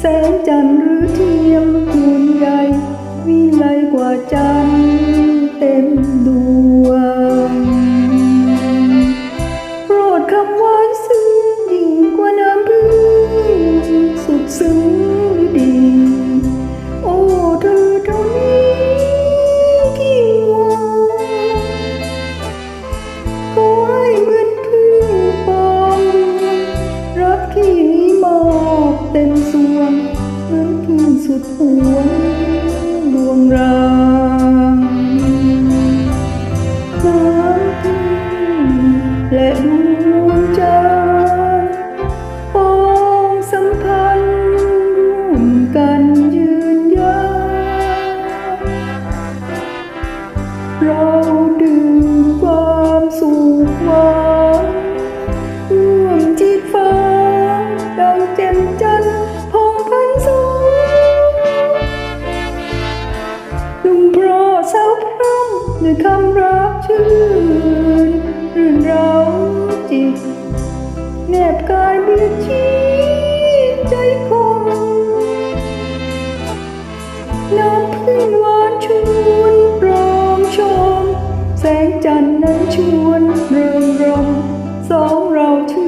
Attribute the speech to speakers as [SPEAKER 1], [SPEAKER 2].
[SPEAKER 1] แสงจันทร์หรือเทียม สุดหวงดวงรางน้ำพึ่งและดวงใจปองสัมพันธ์ร่วมกันยืนยาวเราดื่มความสุข ด้วยคำรักชื่นรื่นเร้าจิตแนบกายเบียดชีใจคงน้ำพึ่งหวานชวนรองชม แสงจันทร์นั้นชวนเริงรมสองเราชื่น